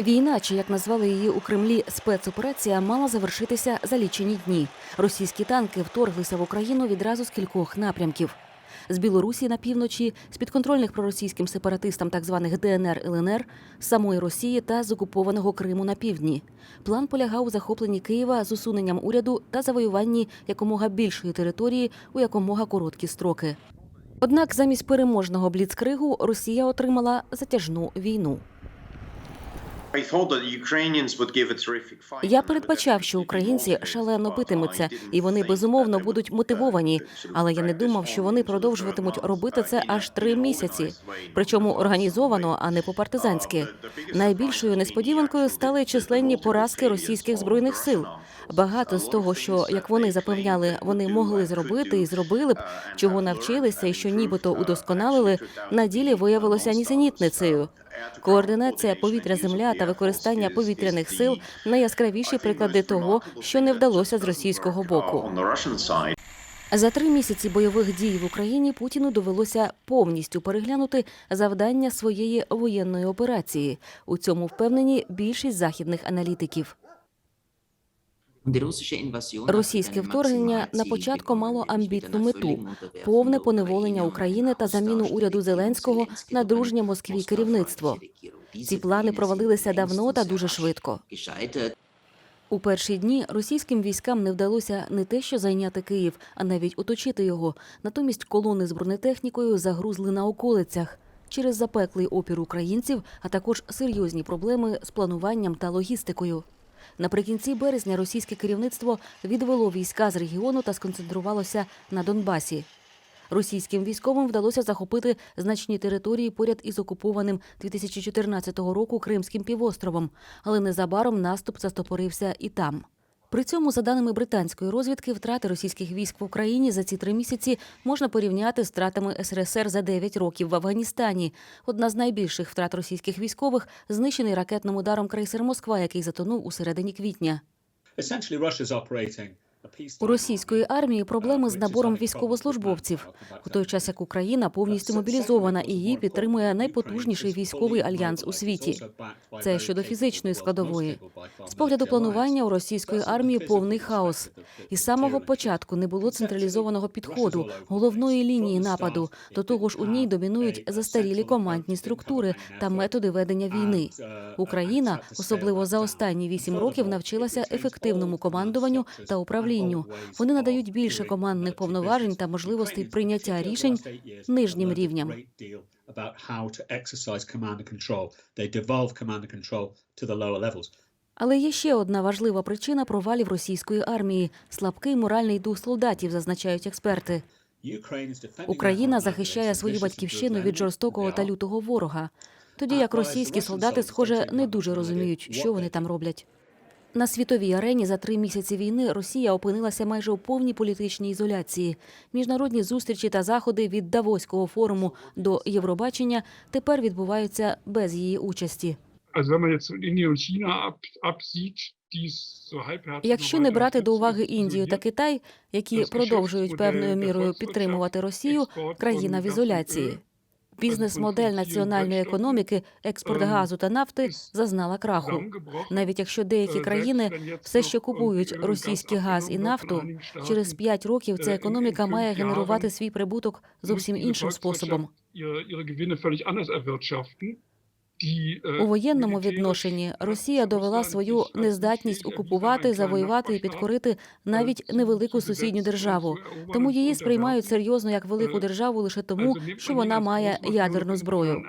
Війна, чи як назвали її у Кремлі спецоперація, мала завершитися за лічені дні. Російські танки вторглися в Україну відразу з кількох напрямків. З Білорусі на півночі, з підконтрольних проросійським сепаратистам так званих ДНР ЛНР, з самої Росії та з окупованого Криму на півдні. План полягав у захопленні Києва з усуненням уряду та завоюванні якомога більшої території у якомога короткі строки. Однак замість переможного бліцкригу Росія отримала затяжну війну. Я передбачав, що українці шалено битимуться, і вони безумовно будуть мотивовані. Але я не думав, що вони продовжуватимуть робити це аж три місяці. Причому організовано, а не по-партизанськи. Найбільшою несподіванкою стали численні поразки російських збройних сил. Багато з того, що як вони запевняли, вони могли зробити і зробили б, чого навчилися, і що нібито удосконалили, на ділі виявилося нісенітницею. Координація повітря-земля та використання повітряних сил найяскравіші приклади того, що не вдалося з російського боку. За три місяці бойових дій в Україні Путіну довелося повністю переглянути завдання своєї воєнної операції. У цьому впевнені більшість західних аналітиків. Російське вторгнення на початку мало амбітну мету повне поневолення України та заміну уряду Зеленського на дружнє Москві керівництво. Ці плани провалилися давно та дуже швидко. У перші дні російським військам не вдалося не те, що зайняти Київ, а навіть оточити його. Натомість колони з бронетехнікою загрузли на околицях. Через запеклий опір українців, а також серйозні проблеми з плануванням та логістикою. Наприкінці березня російське керівництво відвело війська з регіону та сконцентрувалося на Донбасі. Російським військовим вдалося захопити значні території поряд із окупованим 2014 року Кримським півостровом, але незабаром наступ застопорився і там. При цьому, за даними британської розвідки, втрати російських військ в Україні за ці три місяці можна порівняти з втратами СРСР за 9 років в Афганістані. Одна з найбільших втрат російських військових знищений ракетним ударом крейсер Москва, який затонув у середині квітня. У російської армії проблеми з набором військовослужбовців, у той час як Україна повністю мобілізована і її підтримує найпотужніший військовий альянс у світі. Це щодо фізичної складової. З погляду планування у російської армії повний хаос. І з самого початку не було централізованого підходу, головної лінії нападу. До того ж, у ній домінують застарілі командні структури та методи ведення війни. Україна, особливо за останні вісім років, навчилася ефективному командуванню та управлінню. Вони надають більше командних повноважень та можливостей прийняття рішень нижнім рівням. Але є ще одна важлива причина провалів російської армії слабкий моральний дух солдатів, зазначають експерти. Україна захищає свою батьківщину від жорстокого та лютого ворога, тоді як російські солдати, схоже, не дуже розуміють, що вони там роблять. На світовій арені за три місяці війни Росія опинилася майже у повній політичній ізоляції. Міжнародні зустрічі та заходи від Давоського форуму до Євробачення тепер відбуваються без її участі. Якщо не брати до уваги Індію та Китай, які продовжують певною мірою підтримувати Росію, країна в ізоляції. Бізнес-модель національної економіки, експорт газу та нафти зазнала краху. Навіть якщо деякі країни все ще купують російський газ і нафту, через п'ять років ця економіка має генерувати свій прибуток зовсім іншим способом. У воєнному відношенні Росія довела свою нездатність окупувати, завоювати і підкорити навіть невелику сусідню державу. Тому її сприймають серйозно як велику державу лише тому, що вона має ядерну зброю.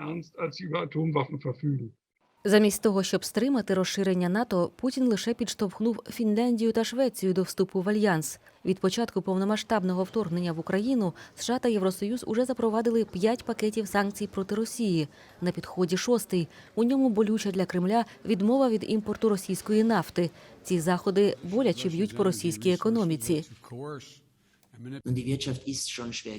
Замість того, щоб стримати розширення НАТО, Путін лише підштовхнув Фінляндію та Швецію до вступу в альянс. Від початку повномасштабного вторгнення в Україну США та Євросоюз уже запровадили п'ять пакетів санкцій проти Росії. На підході шостий. У ньому болюча для Кремля відмова від імпорту російської нафти. Ці заходи боляче б'ють по російській економіці.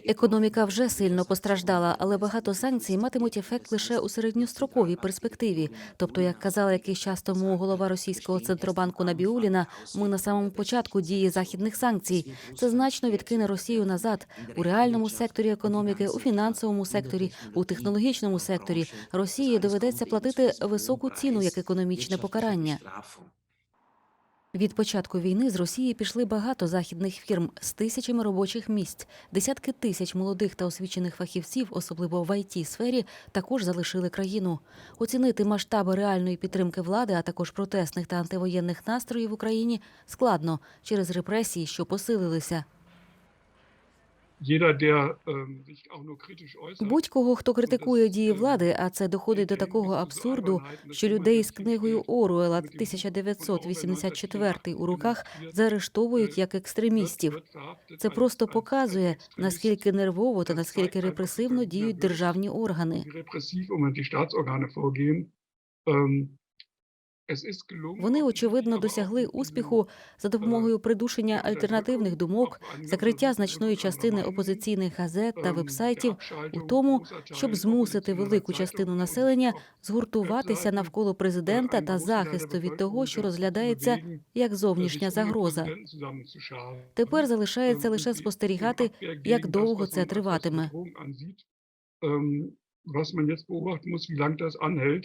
Економіка вже сильно постраждала, але багато санкцій матимуть ефект лише у середньостроковій перспективі. Тобто, як казала якийсь час тому голова російського центробанку Набіуліна, ми на самому початку дії західних санкцій. Це значно відкине Росію назад у реальному секторі економіки, у фінансовому секторі, у технологічному секторі. Росії доведеться платити високу ціну як економічне покарання. Від початку війни з Росії пішли багато західних фірм з тисячами робочих місць. Десятки тисяч молодих та освічених фахівців, особливо в it сфері, також залишили країну. Оцінити масштаби реальної підтримки влади, а також протестних та антивоєнних настроїв в Україні складно через репресії, що посилилися. Будь-кого, хто критикує дії влади, а це доходить до такого абсурду, що людей з книгою Оруела 1984 у руках заарештовують як екстремістів. Це просто показує, наскільки нервово та наскільки репресивно діють державні органи. Вони очевидно досягли успіху за допомогою придушення альтернативних думок, закриття значної частини опозиційних газет та вебсайтів у тому, щоб змусити велику частину населення згуртуватися навколо президента та захисту від того, що розглядається як зовнішня загроза. Тепер залишається лише спостерігати, як довго це триватиме. Was man jetzt beobachten muss, wie lange das anhält.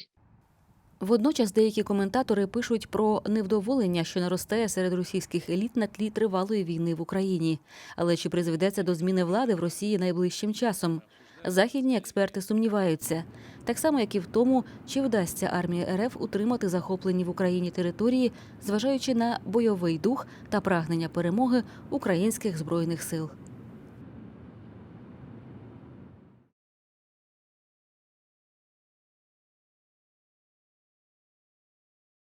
Водночас деякі коментатори пишуть про невдоволення, що наростає серед російських еліт на тлі тривалої війни в Україні. Але чи призведе це до зміни влади в Росії найближчим часом? Західні експерти сумніваються, так само як і в тому, чи вдасться армії РФ утримати захоплені в Україні території, зважаючи на бойовий дух та прагнення перемоги українських збройних сил.